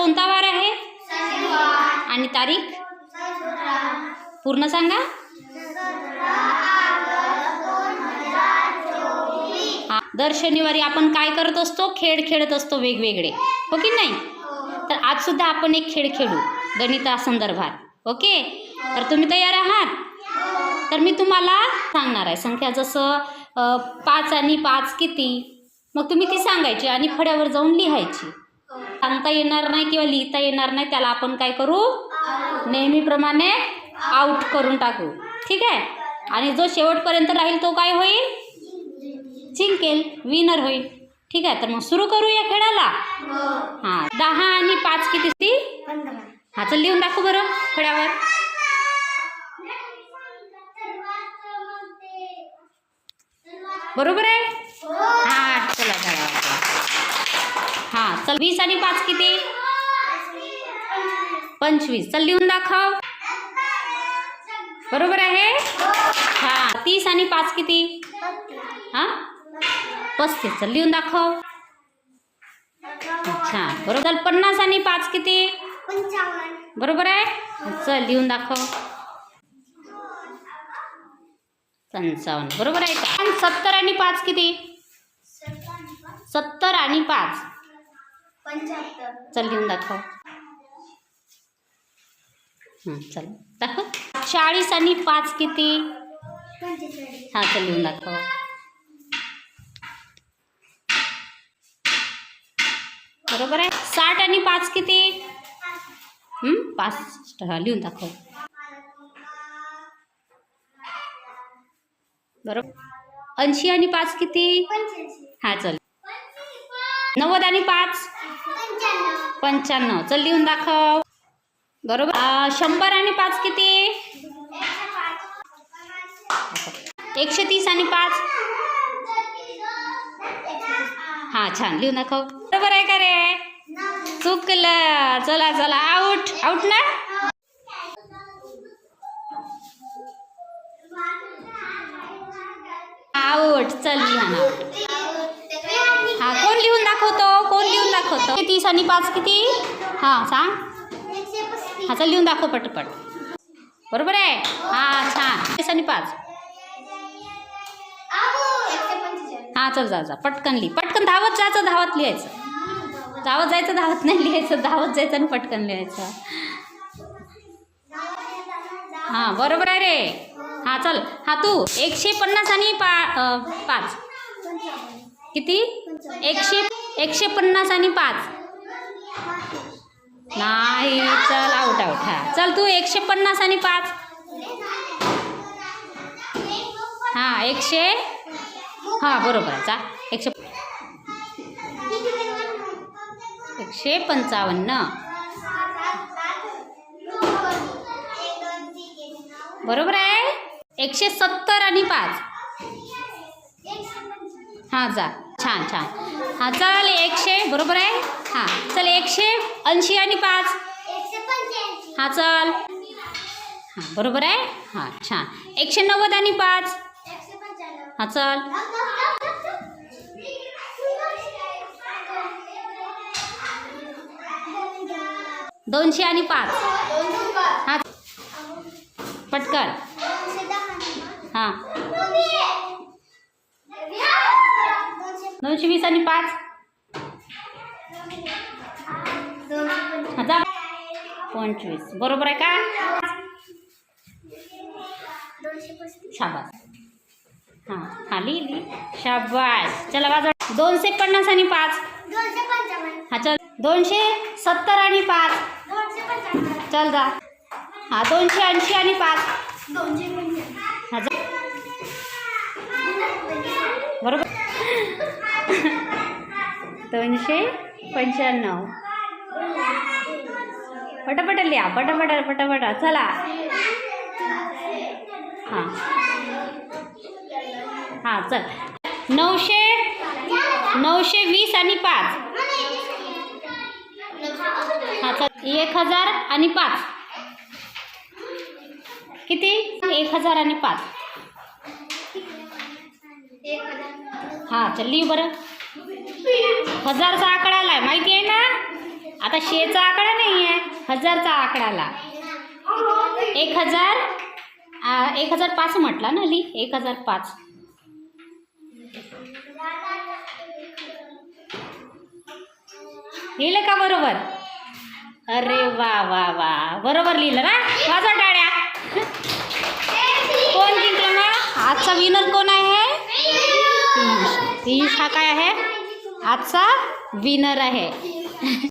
कोणता वार आहे? आणि तारीख? पूर्ण सांगा. हा, दर शनिवारी आपण काय करत असतो? खेळ खेळत असतो वेगवेगळे. हो की नाही? तर आज सुद्धा आपण एक खेळ खेळू. गणितासंदर्भात ओके? तर तुम्ही तयार आहात? तर मी तुम्हाला सांगणार आहे. संख्या जसं पाच आणि पाच किती? मग तुम्ही ती सांगायची आणि फड्यावर जाऊन लिहायची. सांगता येणार नाही किंवा लिहिता येणार नाही त्याला आपण काय करू? नेहमीप्रमाणे आउट करून टाकू. ठीक आहे? आणि जो शेवटपर्यंत राहील तो काय होईल? जिंकेल. विनर होईल. ठीक आहे? तर मग सुरू करू या खेळाला हां. दहा आणि पाच किती? ती? हा चल लिहून दाखव बरं फळ्यावर बरोबर आहे? हा. चला चला हा चल वीस आणि पाच किती? पंचवीस. चल लिहून दाखव. बरोबर आहे? हा तीस आणि पाच किती? हा? पस्तीस. चल लिहून दाखव. अच्छा बरोबर. चल पन्नास आणि पाच किती? बरोबर आहे? चल लिहून दाखव. पंचावन्न. बरोबर आहे का? सत्तर आणि पाच किती? सत्तर आणि पाच. चल लिहून दाखव. चल. दाखव. चाळीस आणि पाच किती? हा चल लिहून दाखव. बरोबर आहे? साठ आणि पाच किती? पाच. हा लिहून दाखव. बरोबर. ऐंशी आणि पाच किती? हा चल. नव्वद आणि पाच? पंच्याण्णव. चल लिहून दाखव. बरोबर? शंभर आणि पाच किती? एकशे तीस आणि पाच? हा छान. लिहून दाखव. बरोबर आहे का रे? चुकलं चला चला. आऊट आऊट ना? आऊट चल लिहा ना हा कोण लिहून दाखवतो कोण लिहून दाखवतो तीस आणि पाच किती? हा सांग. हा चल लिहून दाखव पटपट. बरोबर आहे? हा छान. तीस आणि पाच. हा चल जा जा. पटकन लिही. पटकन धावत जायचं धावत लिहायचं. धावत जायचं धावत नाही लिहायचं. धावत जायचं आणि पटकन लिहायचं. हां बरोबर आहे रे. हां चल. हा तू. एकशे पन्नास आणि पा पाच. किती? एकशे एकशे पन्नास आणि पाच. नाही चल आऊट आऊट हा. चल तू एकशे पन्नास आणि पाच. हां एकशे? हां बरोबर आहे चा एकशे एकशे पंचावन्न बरोबर आहे? एकशे सत्तर आणि पाच. हां जा. छान छान. हां चल एकशे बरोबर आहे? हां चल एकशे ऐंशी आणि पाच. हां चल. हां बरोबर आहे? हां छान. एकशे नव्वद आणि पाच. हां चल. दोनशे आणि पाच. हां. पटकन. दोनशे वीस आणि पाच. हजार पंचवीस. बरोबर आहे का? शाबास. हां हां लिहिली शाबास. चला वाजव. दोनशे पन्नास आणि पाच. हा चल. दोनशे सत्तर आणि पाच. चल जा. हा दोनशे ऐंशी आणि पाच. हा बरोबर. दोनशे पंच्याण्णव. पटापट लिहा पटापट पटापट. चला. हां. हां चल. नऊशे नऊशे वीस आणि पाच. हां चल. एक हजार आणि पाच. किती? एक हजार आणि पाच. हां चल लिह बरं. हजारचा आकडा आलाय माहिती आहे ना? आता शेचा आकडा नाही आहे हजारचा आकडा आला. एक हजार आ, एक हजार पाच म्हटला ना ली? एक हजार पाच. लिहिलं का बरोबर? अरे वा वा वा. बरोबर लिहिलं ना? माझा टाळ्या. कोण जिंकलं ना आजचा विनर कोण आहे? पियुष हा काय आहे? आजचा विनर आहे.